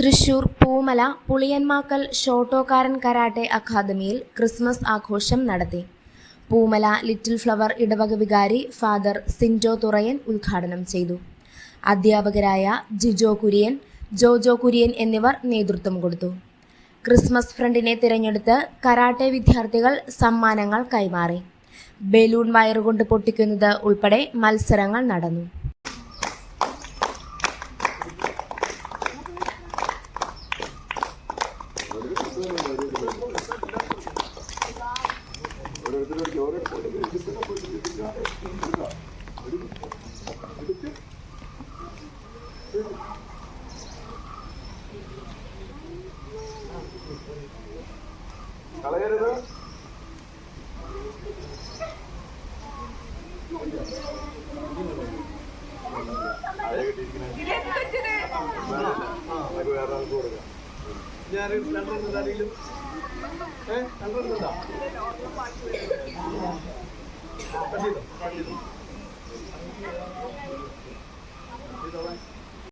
തൃശൂർ പൂമല പുളിയന്മാക്കൽ ഷോട്ടോക്കാരൻ കരാട്ടെ അക്കാദമിയിൽ ക്രിസ്മസ് ആഘോഷം നടത്തി. പൂമല ലിറ്റിൽ ഫ്ലവർ ഇടവക വികാരി ഫാദർ സിൻജോ തുറയൻ ഉദ്ഘാടനം ചെയ്തു. അധ്യാപകരായ ജിജോ കുര്യൻ ജോജോ കുര്യൻ എന്നിവർ നേതൃത്വം കൊടുത്തു. ക്രിസ്മസ് ഫ്രണ്ടിനെ തിരഞ്ഞെടുത്ത് കരാട്ടെ വിദ്യാർത്ഥികൾ സമ്മാനങ്ങൾ കൈമാറി. ബലൂൺ വയറുകൊണ്ട് പൊട്ടിക്കുന്നത് ഉൾപ്പെടെ മത്സരങ്ങൾ നടന്നു. കളയരുത്. നമുക്ക് വേറെ ആൾക്ക് കൊടുക്കാം. ഞാൻ രണ്ടെണ്ണം ഏഹ് ഏ